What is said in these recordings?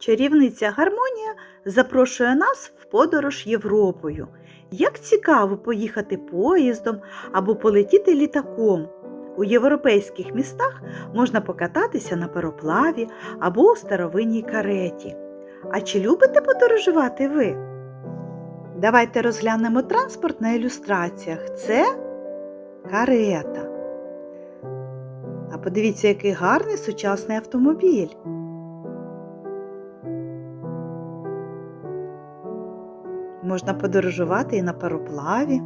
Чарівниця Гармонія запрошує нас в подорож Європою. Як цікаво поїхати поїздом або полетіти літаком. У європейських містах можна покататися на пароплаві або у старовинній кареті. А чи любите подорожувати ви? Давайте розглянемо транспорт на ілюстраціях. Це карета. А подивіться, який гарний сучасний автомобіль. Можна подорожувати і на пароплаві.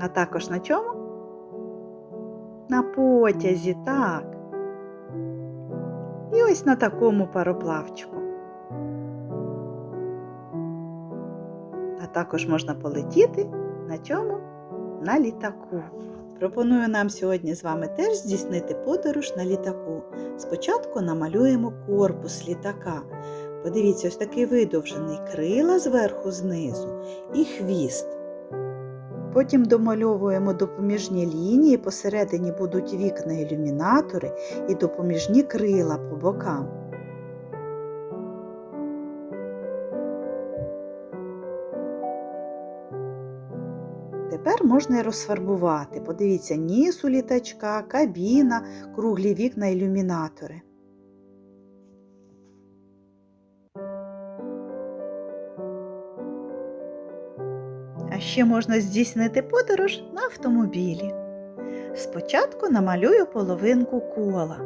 А також на чому? На потязі, так. І ось на такому пароплавчику. А також можна полетіти на чому? На літаку. Пропоную нам сьогодні з вами теж здійснити подорож на літаку. Спочатку намалюємо корпус літака. Подивіться, ось такий видовжений крила зверху знизу і хвіст. Потім домальовуємо допоміжні лінії, посередині будуть вікна ілюмінатори і допоміжні крила по бокам. Тепер можна і розфарбувати. Подивіться, ніс у літачка, кабіна, круглі вікна, ілюмінатори. А ще можна здійснити подорож на автомобілі. Спочатку намалюю половинку кола.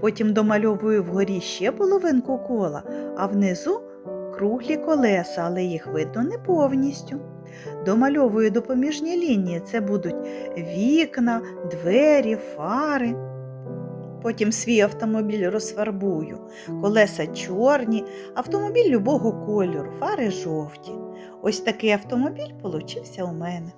Потім домальовую вгорі ще половинку кола, а внизу круглі колеса, але їх видно не повністю. Домальовую допоміжні лінії. Це будуть вікна, двері, фари. Потім свій автомобіль розфарбую. Колеса чорні, автомобіль любого кольору, фари жовті. Ось такий автомобіль получився у мене.